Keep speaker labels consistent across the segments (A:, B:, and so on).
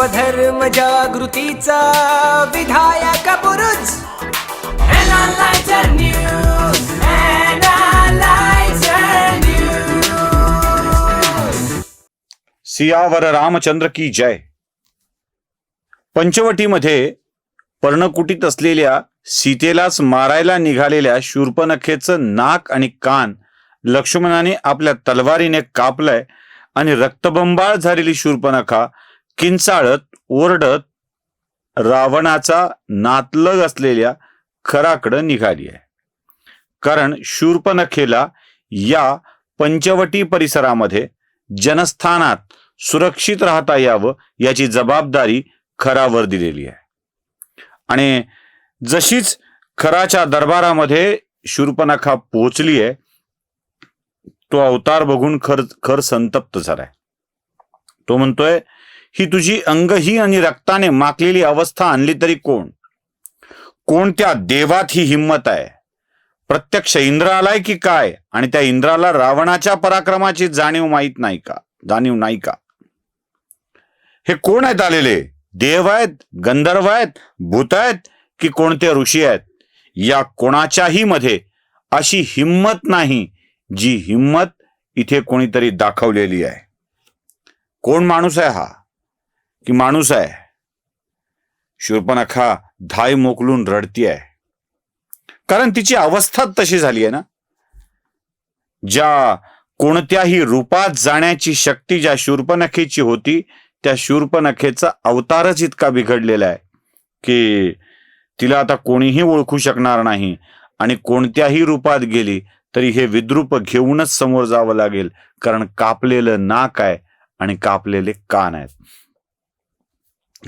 A: स्वधर्म जागृतीचा विधायक News.
B: सियावर रामचंद्र की जय पंचवटीमध्ये पर्णकुटीत असलेल्या सीतेलाच मारायला निघालेल्या शूर्पनखेचं नाक आणि कान लक्ष्मणाने आपल्या तलवारीने कापलंय आणि रक्तबंबाळ झालेली शूर्पनखा किंचाळत ओरडत रावणाचा नातलग असलेल्या खराकडं निघाली आहे. कारण शूर्पनखेला या पंचवटी परिसरामध्ये जनस्थानात सुरक्षित राहता यावं याची जबाबदारी खरावर दिलेली आहे. आणि जशीच खराच्या दरबारामध्ये शूर्पनखा पोहोचली आहे तो अवतार बघून खर खर संतप्त झालाय. तो म्हणतोय ही तुझी अंगही आणि रक्ताने माकलेली अवस्था आणली तरी कोण? कोणत्या देवात ही हिंमत आहे? प्रत्यक्ष इंद्र आलाय की काय? आणि त्या इंद्राला रावणाच्या पराक्रमाची जाणीव माहीत नाही का? जाणीव नाही का? हे कोण आहेत आलेले? देव आहेत गंधर्व आहेत भूत आहेत की कोणते ऋषी आहेत? या कोणाच्याही मध्ये अशी हिंमत नाही जी हिंमत इथे कोणीतरी दाखवलेली आहे. कोण माणूस आहे हा? की माणूस आहे. शूर्पणखा धाय मोकलून रडती आहे. कारण तिची अवस्था तशी झाली आहे ना. ज्या कोणत्याही रूपात जाण्याची शक्ती ज्या शूर्पनखेची होती त्या शूर्पनखेचा अवतारच इतका बिघडलेला आहे की तिला आता कोणीही ओळखू शकणार नाही आणि कोणत्याही रूपात गेली तरी हे विद्रूप घेऊनच समोर जावं लागेल कारण कापलेलं नाक आहे आणि कापलेले कान आहेत.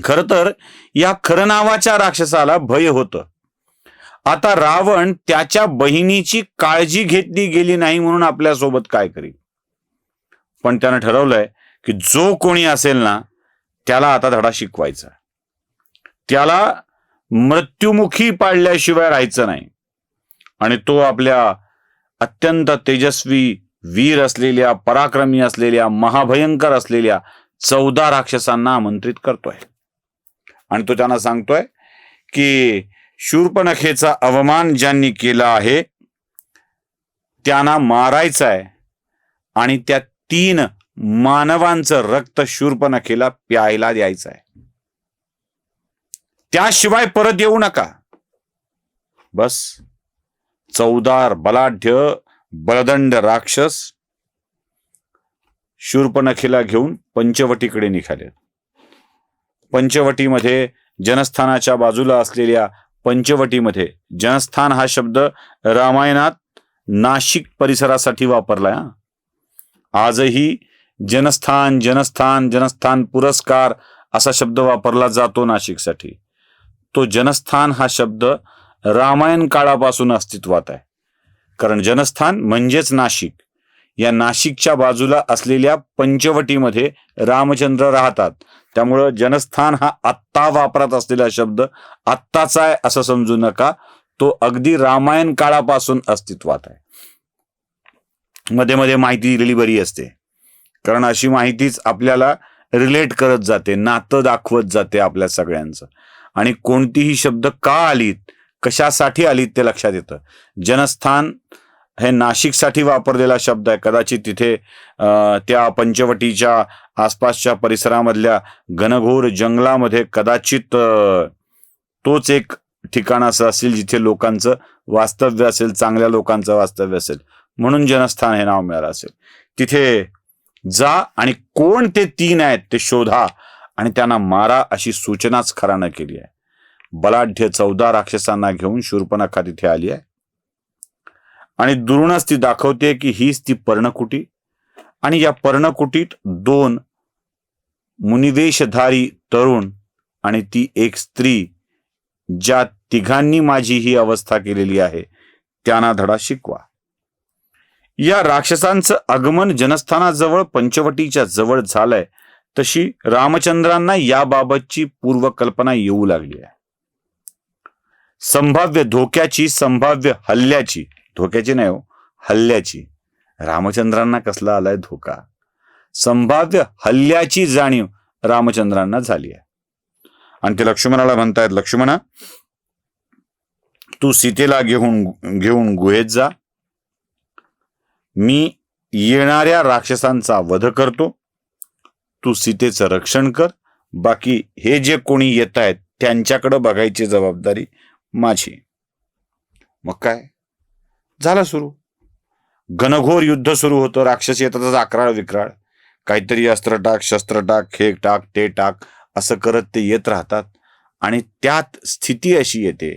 B: खर तर या खर नावाच्या राक्षसाला भय होतं. आता रावण त्याच्या बहिणीची काळजी घेतली गेली नाही म्हणून आपल्यासोबत काय करील? पण त्यानं ठरवलंय की जो कोणी असेल ना त्याला आता धडा शिकवायचा त्याला मृत्युमुखी पाडल्याशिवाय राहायचं नाही. आणि तो आपल्या अत्यंत तेजस्वी वीर असलेल्या पराक्रमी असलेल्या महाभयंकर असलेल्या चौदा राक्षसांना आमंत्रित करतोय. आणि तो त्यांना सांगतोय की शूर्पनखेचा अवमान ज्यांनी केला आहे त्यांना मारायचा आहे. आणि त्या तीन मानवांचं रक्त शूर्पनखेला प्यायला द्यायचं आहे. त्याशिवाय परत येऊ नका. बस. चौदार बलाढ्य बलदंड राक्षस शूर्पनखेला घेऊन पंचवटीकडे निघाले. पंचवटीमध्ये जनस्थानाच्या बाजूला असलेल्या पंचवटीमध्ये. जनस्थान हा शब्द रामायणात नाशिक परिसरासाठी वापरला आजही जनस्थान जनस्थान जनस्थान पुरस्कार असा शब्द वापरला जातो नाशिकसाठी. तो जनस्थान हा शब्द रामायण काळापासून अस्तित्वात आहे. कारण जनस्थान म्हणजेच नाशिक. या नाशिकच्या बाजूला असलेल्या पंचवटीमध्ये रामचंद्र राहतात. त्यामुळं जनस्थान हा आत्ता वापरात असलेला शब्द आत्ताचा आहे असं समजू नका. तो अगदी रामायण काळापासून अस्तित्वात आहे. मध्ये मध्ये माहिती दिलेली बरी असते. कारण अशी माहितीच आपल्याला रिलेट करत जाते नातं दाखवत जाते आपल्या सगळ्यांचं. आणि कोणतीही शब्द का आलीत कशासाठी आलीत ते लक्षात येतं. जनस्थान हे नाशिकसाठी वापरलेला शब्द आहे. कदाचित तिथे अं, त्या पंचवटीच्या आसपासच्या परिसरामधल्या घनघोर जंगलामध्ये कदाचित तोच एक ठिकाण असं असेल जिथे लोकांचं वास्तव्य असेल चांगल्या लोकांचं वास्तव्य असेल. म्हणून जनस्थान हे नाव मिळालं असेल. तिथे जा आणि कोण ते तीन आहेत ते शोधा आणि त्यांना मारा अशी सूचनाच खरानं केली आहे. बलाढ्य चौदा राक्षसांना घेऊन शूर्पणखा तिथे आली आहे. आणि दुरूनच ती दाखवते की हीच ती पर्णकुटी. आणि या पर्णकुटीत दोन मुनिवेशधारी तरुण आणि ती एक स्त्री ज्या तिघांनी माझी ही अवस्था केलेली आहे त्यांना धडा शिकवा. या राक्षसांचं आगमन जनस्थानाजवळ पंचवटीच्या जवळ झालंय तशी रामचंद्रांना याबाबतची पूर्वकल्पना येऊ लागली आहे. संभाव्य धोक्याची संभाव्य हल्ल्याची धोक्याची नाही हो हल्ल्याची. रामचंद्रांना कसला आलाय धोका? संभाव्य हल्ल्याची जाणीव रामचंद्रांना झाली आहे. आणि ते लक्ष्मणाला म्हणतायत लक्ष्मणा तू सीतेला घेऊन घेऊन गुहेत जा. मी येणाऱ्या राक्षसांचा वध करतो. तू सीतेचं रक्षण कर. बाकी हे जे कोणी येत आहेत त्यांच्याकडं बघायची जबाबदारी माझी मग काय? झाला सुरू. घनघोर युद्ध सुरू होतं. राक्षस येतातच अकराळ विक्राळ. काहीतरी अस्त्र टाक शस्त्र टाक हे टाक ते टाक असं करत ते येत राहतात. आणि त्यात स्थिती अशी येते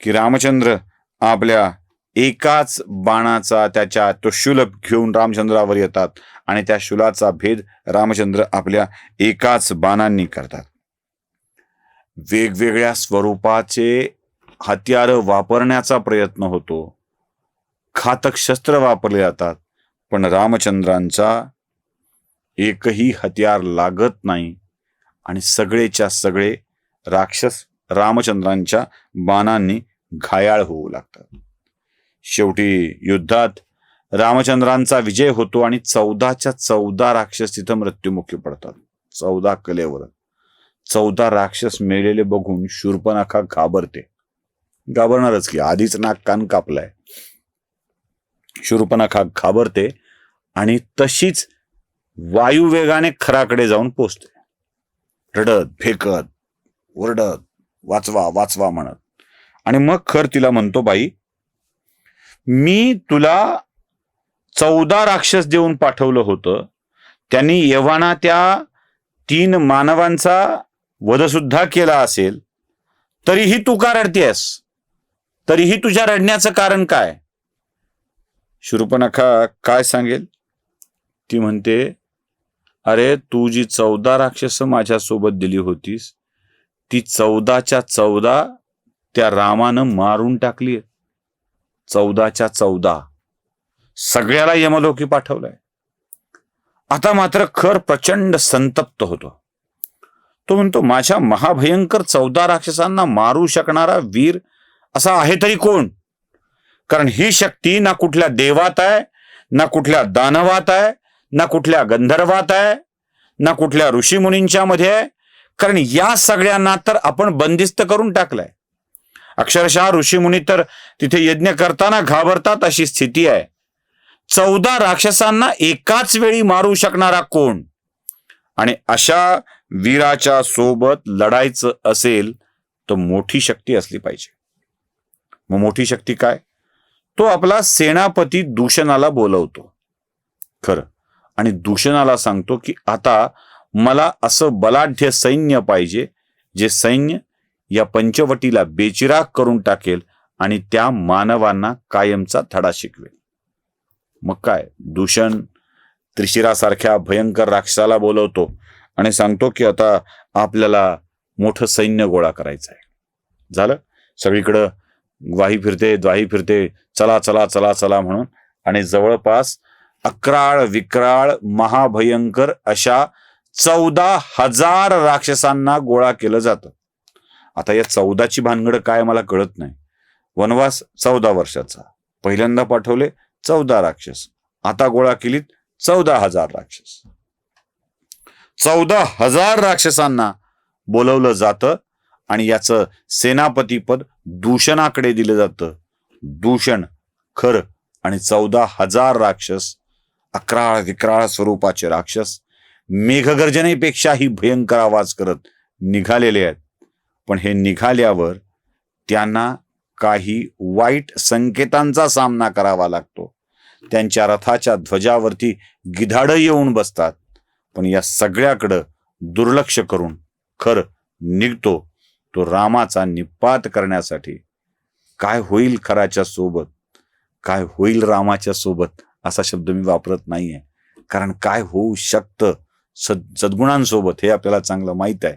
B: की रामचंद्र आपल्या एकाच बाणाचा त्याच्या तो शुलभ घेऊन रामचंद्रावर येतात आणि त्या शूलाचा भेद रामचंद्र आपल्या एकाच बाणांनी करतात. वेगवेगळ्या स्वरूपाचे हत्यार वापरण्याचा प्रयत्न होतो. घातक शस्त्र वापरले जातात पण रामचंद्रांचा एकही हत्यार लागत नाही आणि सगळेच्या सगळे राक्षस रामचंद्रांच्या बाणांनी घायाळ होऊ लागतात. शेवटी युद्धात रामचंद्रांचा विजय होतो आणि चौदाच्या चौदा राक्षस तिथं मृत्युमुखी पडतात. चौदा कलेवर. चौदा राक्षस मेलेले बघून शूर्पणखा घाबरते. घाबरणारच की आधीच नाक कान कापलाय. खा घाबरते आणि तशीच वायुवेगाने खराकडे जाऊन पोचते. रडत फेकत ओरडत वाचवा वाचवा म्हणत. आणि मग खर तिला म्हणतो बाई मी तुला चौदा राक्षस देऊन पाठवलं होतं. त्यांनी येव्हाना त्या तीन मानवांचा वधसुद्धा केला असेल. तरीही तू का रडतेस तरीही तुझ्या रडण्याचं कारण काय? शूर्पणखा काय सांगेल? ती म्हणते अरे तू जी चौदा राक्षस माझ्यासोबत दिली होतीस ती चौदाच्या चौदा त्या रामानं मारून टाकली चौदाच्या चौदा. सगळ्याला यमलोकी पाठवलंय. आता मात्र खर प्रचंड संतप्त होतो. तो म्हणतो माझ्या महाभयंकर चौदा राक्षसांना मारू शकणारा वीर असा आहे तरी कोण? कारण ही शक्ती ना कुठल्या देवात आहे ना कुठल्या दानवात आहे ना कुठल्या गंधर्वात आहे ना कुठल्या ऋषीमुनींच्या मध्ये आहे. कारण या सगळ्यांना तर आपण बंदिस्त करून टाकलंय. अक्षरशः ऋषीमुनी तर तिथे यज्ञ करताना घाबरतात अशी स्थिती आहे. चौदा राक्षसांना एकाच वेळी मारू शकणारा कोण? आणि अशा वीराच्या सोबत लढायचं असेल तर मोठी शक्ती असली पाहिजे. मग मोठी शक्ती काय? तो आपला सेनापती दूषणाला बोलवतो. खरं. आणि दूषणाला सांगतो की आता मला असं बलाढ्य सैन्य पाहिजे जे सैन्य या पंचवटीला बेचिराग करून टाकेल आणि त्या मानवांना कायमचा धडा शिकवेल. मग काय? दूषण त्रिशिरासारख्या भयंकर राक्षसाला बोलवतो आणि सांगतो की आता आपल्याला मोठं सैन्य गोळा करायचं आहे झालं? सगळीकडं ग्वाही फिरते द्वाही फिरते चला चला चला चला म्हणून. आणि जवळपास अकराळ विक्राळ महाभयंकर अशा चौदा हजार राक्षसांना गोळा केलं जातं. आता या चौदाची भानगड काय मला कळत नाही. वनवास चौदा वर्षाचा. पहिल्यांदा पाठवले चौदा राक्षस. आता गोळा केलीत चौदा हजार राक्षस. चौदा हजार राक्षसांना बोलवलं जातं. आणि याचं सेनापतीपद दूषणाकडे दिलं जातं. दूषण खर. आणि चौदा हजार राक्षस अकराळ विक्राळ स्वरूपाचे राक्षस मेघगर्जनेपेक्षाही भयंकर आवाज करत निघालेले आहेत. पण हे निघाल्यावर त्यांना काही वाईट संकेतांचा सामना करावा लागतो. त्यांच्या रथाच्या ध्वजावरती गिधाडं येऊन बसतात. पण या सगळ्याकडं दुर्लक्ष करून खर निघतो तो रामाचा निपात करण्यासाठी काय होईल खराच्या सोबत? काय होईल रामाच्या सोबत? असा शब्द मी वापरत नाहीये. कारण काय होऊ शकतं सद सद्गुणांसोबत हे आपल्याला चांगलं माहीत आहे.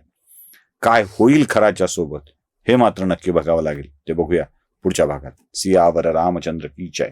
B: काय होईल खराच्या सोबत हे मात्र नक्की बघावं लागेल. ते बघूया पुढच्या भागात. सियावर रामचंद्र की जय.